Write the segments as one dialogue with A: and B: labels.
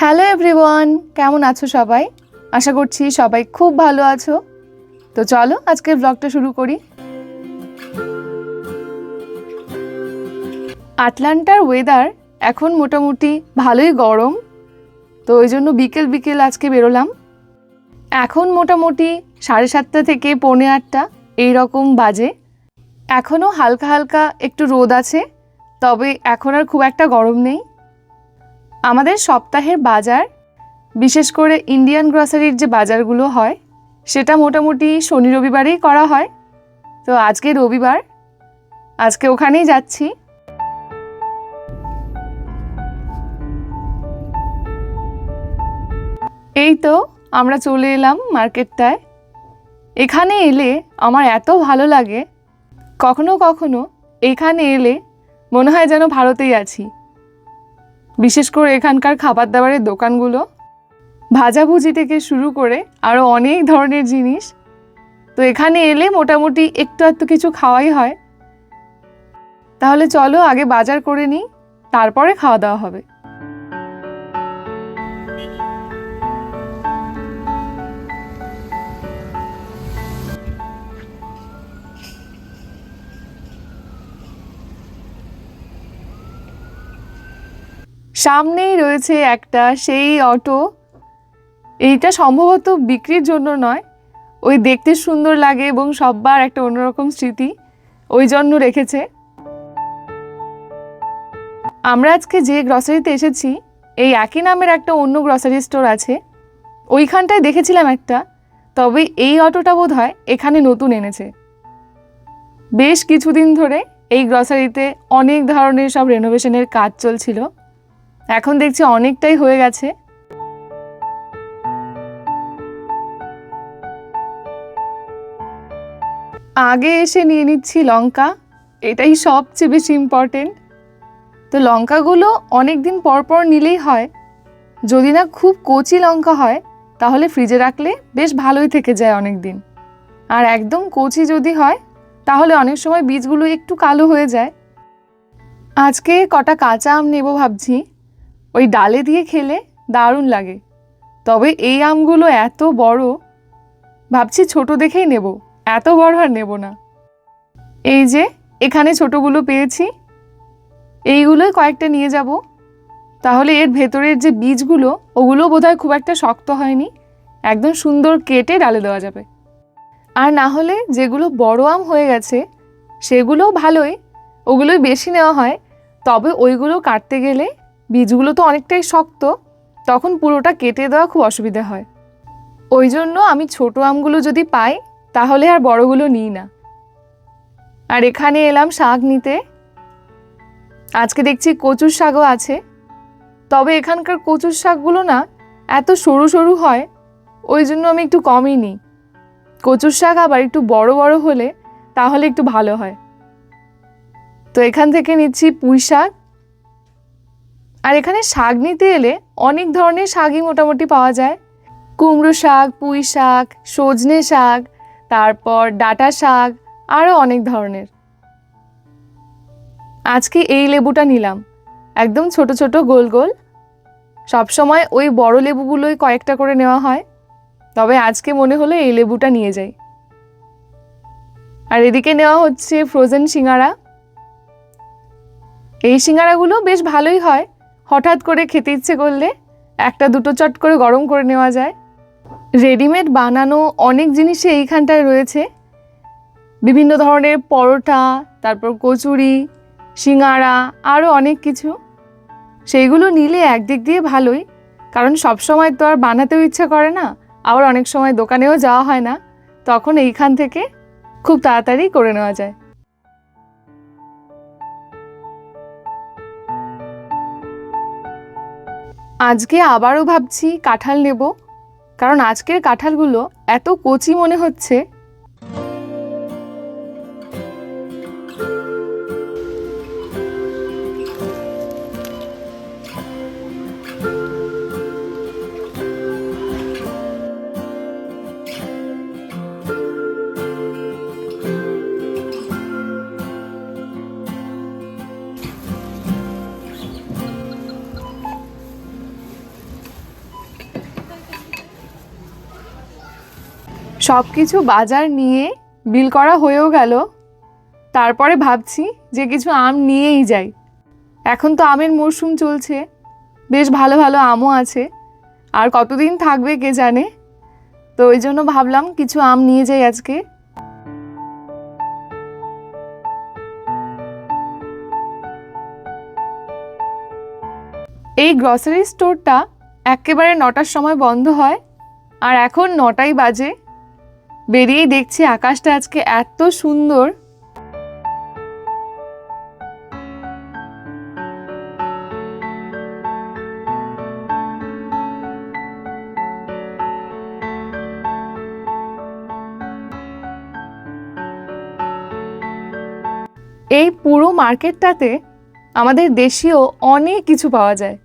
A: Hello everyone, কেমন আছো সবাই? আশা করছি সবাই খুব ভালো আছো। তো চলো আজকের ব্লগটা শুরু করি। আটলান্টার ওয়েদার এখন মোটামুটি ভালোই গরম। তো ওই জন্য বিকেল বিকেল আজকে বেরোলাম। এখন মোটামুটি সাড়ে সাতটা থেকে পৌনে আটটা এই রকম বাজে। এখনও হালকা হালকা একটু রোদ আছে, তবে এখন আর খুব একটা গরম নেই। আমাদের সপ্তাহের বাজার, বিশেষ করে ইন্ডিয়ান গ্রসারির যে বাজারগুলো হয়, সেটা মোটামুটি শনি রবিবারেই করা হয়। তো আজকে রবিবার, আজকে ওখানেই যাচ্ছি। এই তো আমরা চলে এলাম মার্কেটটায়। এখানে এলে আমার এত ভালো লাগে। কখনো কখনো এখানে এলে মনে হয় যেন ভারতেই আছি। বিশেষ করে এখানকার খাবার দাবারের দোকানগুলো। ভাজাভুজি থেকে শুরু করে আরও অনেক ধরনের জিনিস। তো এখানে এলে মোটামুটি একটু আধটু কিছু খাওয়াই হয়। তাহলে চলো আগে বাজার করে নিই, তারপরে খাওয়া দাওয়া হবে। সামনেই রয়েছে একটা সেই অটো। এইটা সম্ভবত বিক্রির জন্য নয়। ওই দেখতে সুন্দর লাগে এবং সববার একটা অন্যরকম স্মৃতি ওই জন্য রেখেছে। আমরা আজকে যে গ্রসারিতে এসেছি, এই একই নামের একটা অন্য গ্রসারি স্টোর আছে। ওইখানটায় দেখেছিলাম একটা, তবে এই অটোটা বোধ হয় এখানে নতুন এনেছে। বেশ কিছুদিন ধরে এই গ্রসারিতে অনেক ধরনের সব রেনোভেশনের কাজ চলছিল। এখন দেখছি অনেকটাই হয়ে গেছে। আগে এসে নিয়ে নিচ্ছি লঙ্কা, এটাই সবচেয়ে বেশি ইম্পর্টেন্ট তো লঙ্কাগুলো অনেক দিন পর পর নিলেই হয়। যদি না খুব কচি লঙ্কা হয়, তাহলে ফ্রিজে রাখলে বেশ ভালোই থেকে যায় অনেক দিন আর একদম কচি যদি হয়, তাহলে অনেক সময় বীজগুলো একটু কালো হয়ে যায়। আজকে কটা কাঁচা আম নেব ভাবছি। ওই ডালে দিয়ে খেলে দারুণ লাগে। তবে এই আমগুলো এত বড়, ভাবছি ছোট দেখেই নেব, এত বড় আর নেব না। এই যে, এখানে ছোটগুলো পেয়েছি। এইগুলোই কয়েকটা নিয়ে যাব। তাহলে এর ভেতরের যে বীজগুলো ওগুলো বোধহয় খুব একটা শক্ত হয়নি, একদম সুন্দর কেটে ডালে দেওয়া যাবে। আর না হলে যেগুলো বড় আম হয়ে গেছে, সেগুলোও ভালোই, ওগুলোই বেশি নেওয়া হয়, তবে ওইগুলো কাটতে গেলে বীজগুলো তো অনেকটাই শক্ত, তখন পুরোটা কেটে দেওয়া খুব অসুবিধা হয়। ওই জন্য আমি ছোট আমগুলো যদি পাই, তাহলে আর বড়গুলো নিই না। আর এখানে এলাম শাক নিতে। আজকে দেখছি কচুর শাকও আছে। তবে এখানকার কচুর শাকগুলো না এত সরু সরু হয়, ওই জন্য আমি একটু কমই নিই। কচুর শাক আবার একটু বড় বড় হলে তাহলে একটু ভালো হয়। তো এখান থেকে নিচ্ছি পুঁই শাক আর এখানে শাক নিতে এলে অনেক ধরনের শাকই মোটামুটি পাওয়া যায়। কুমড়ো শাক, পুঁই শাক, সজনে শাক, তারপর ডাটা শাক আরও অনেক ধরনের। আজকে এই লেবুটা নিলাম। একদম ছোট ছোট গোল গোল। সবসময় ওই বড় লেবুগুলোই কয়েকটা করে নেওয়া হয়। তবে আজকে মনে হলো এই লেবুটা নিয়ে যাই। আর এদিকে নেওয়া হচ্ছে ফ্রোজেন সিঙ্গারা। এই সিঙ্গারাগুলো বেশ ভালোই হয়। হঠাৎ করে খেতে ইচ্ছে করলে একটা দুটো চট করে গরম করে নেওয়া যায়। রেডিমেড বানানো অনেক জিনিসই এইখানটায় রয়েছে। বিভিন্ন ধরনের পরোটা, তারপর কচুরি সিঙ্গারা আরও অনেক কিছু। সেইগুলো নিলে একদিক দিয়ে ভালোই, কারণ সব সময় তো আর বানাতেও ইচ্ছা করে না, আবার অনেক সময় দোকানেও যাওয়া হয় না। তখন এইখান থেকে খুব তাড়াতাড়ি করে নেওয়া যায়। আজকে আবারও ভাবছি কাঁঠাল নেব। কারণ আজকের কাঁঠালগুলো এত কচি মনে হচ্ছে। সব কিছু বাজার নিয়ে বিল করা হয়েও গেল। তারপরে ভাবছি যে কিছু আম নিয়েই যাই। এখন তো আমের মরশুম চলছে। বেশ ভালো ভালো আমও আছে। আর কতদিন থাকবে কে জানে? তো ওই জন্য ভাবলাম কিছু আম নিয়ে যাই আজকে। এই গ্রসারি স্টোরটা একেবারে নটার সময় বন্ধ হয়। আর এখন নটাই বাজে। বেরিয়েই দেখছি আকাশটা আজকে এত সুন্দর। এই পুরো মার্কেটটাতে আমাদের দেশীয় অনেক কিছু পাওয়া যায়।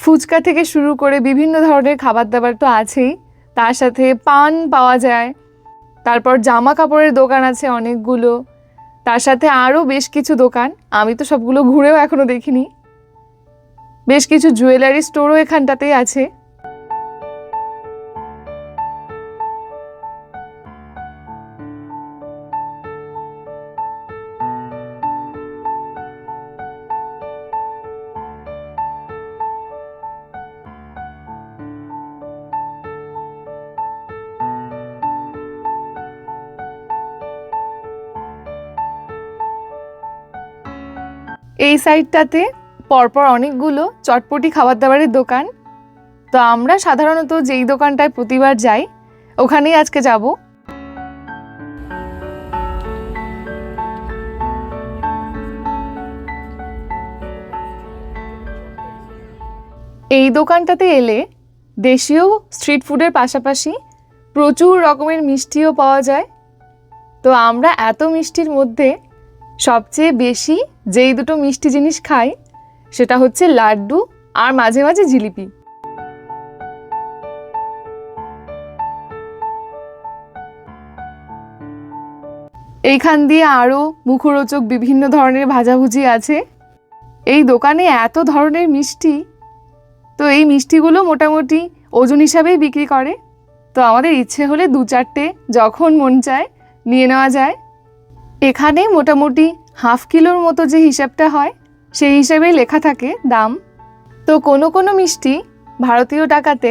A: ফুচকা থেকে শুরু করে বিভিন্ন ধরনের খাবার দাবার তো আছেই। তার সাথে পান পাওয়া যায়। তারপর জামা কাপড়ের দোকান আছে অনেকগুলো। তার সাথে আরও বেশ কিছু দোকান। আমি তো সবগুলো ঘুরেও এখনও দেখিনি। বেশ কিছু জুয়েলারি স্টোরও এখানটাতেই আছে। এই সাইডটাতে পরপর অনেকগুলো চটপটি খাবার দাবারের দোকান। তো আমরা সাধারণত যেই দোকানটায় প্রতিবার যাই, ওখানেই আজকে যাব। এই দোকানটাতে এলে দেশীয় স্ট্রিট ফুডের পাশাপাশি প্রচুর রকমের মিষ্টিও পাওয়া যায়। তো আমরা এত মিষ্টির মধ্যে সবচেয়ে বেশি যেই দুটো মিষ্টি জিনিস খাই, সেটা হচ্ছে লাড্ডু আর মাঝে মাঝে জিলিপি। এইখান দিয়ে আরও মুখরোচক বিভিন্ন ধরনের ভাজাভুজি আছে। এই দোকানে এত ধরনের মিষ্টি, তো এই মিষ্টিগুলো মোটামুটি ওজন হিসাবেই বিক্রি করে। তো আমাদের ইচ্ছে হলে দু চারটে যখন মন চায় নিয়ে নেওয়া যায়। এখানে মোটামুটি হাফ কিলোর মতো যে হিসাবটা হয়, সেই হিসাবেই লেখা থাকে দাম। তো কোনো কোনো মিষ্টি ভারতীয় টাকাতে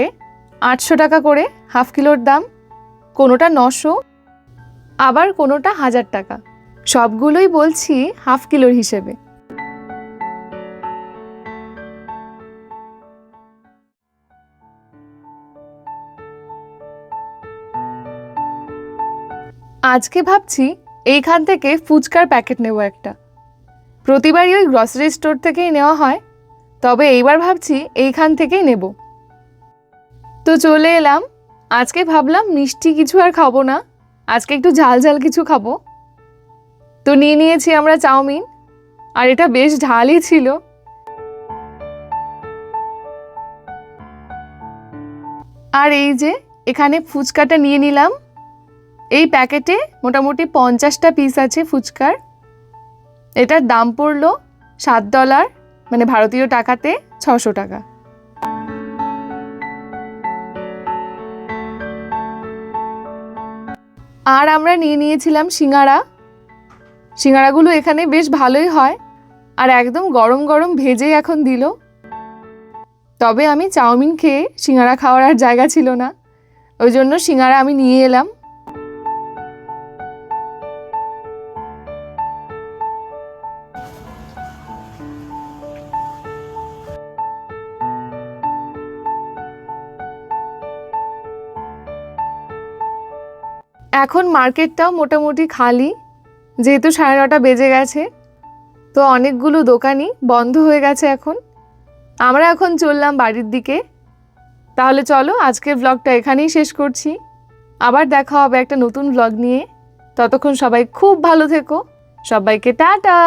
A: আটশো টাকা করে হাফ কিলোর দাম, কোনোটা নশো, আবার কোনোটা হাজার টাকা। সবগুলোই বলছি হাফ কিলোর হিসেবে। আজকে ভাবছি এইখান থেকে ফুচকার প্যাকেট নেব একটা। প্রতিবারই ওই গ্রসারি স্টোর থেকেই নেওয়া হয়, তবে এইবার ভাবছি এইখান থেকেই নেব। তো চলে এলাম। আজকে ভাবলাম মিষ্টি কিছু আর খাব না, আজকে একটু ঝাল ঝাল কিছু খাব। তো নিয়ে নিয়েছি আমরা চাউমিন, আর এটা বেশ ঝালই ছিল। আর এই যে এখানে ফুচকাটা নিয়ে নিলাম। এই প্যাকেটে মোটামুটি পঞ্চাশটা পিস আছে ফুচকার। এটার দাম পড়ল সাত ডলার মানে ভারতীয় টাকাতে ছশো টাকা। আর আমরা নিয়ে নিয়েছিলাম সিঙ্গারা। সিঙ্গারাগুলো এখানে বেশ ভালোই হয় আর একদম গরম গরম ভেজে এখন দিল। তবে আমি চাউমিন খেয়ে সিঙ্গারা খাওয়ার আর জায়গা ছিল না। ওই জন্য সিঙ্গারা আমি নিয়ে এলাম। এখন মার্কেটটাও মোটামুটি খালি। যেহেতু সাড়ে নটা বেজে গেছে, তো অনেকগুলো দোকানই বন্ধ হয়ে গেছে এখন। আমরা এখন চললাম বাড়ির দিকে। তাহলে চলো আজকের ব্লগটা এখানেই শেষ করছি। আবার দেখা হবে একটা নতুন ব্লগ নিয়ে। ততক্ষণ সবাই খুব ভালো থেকো। সবাইকে টাটা!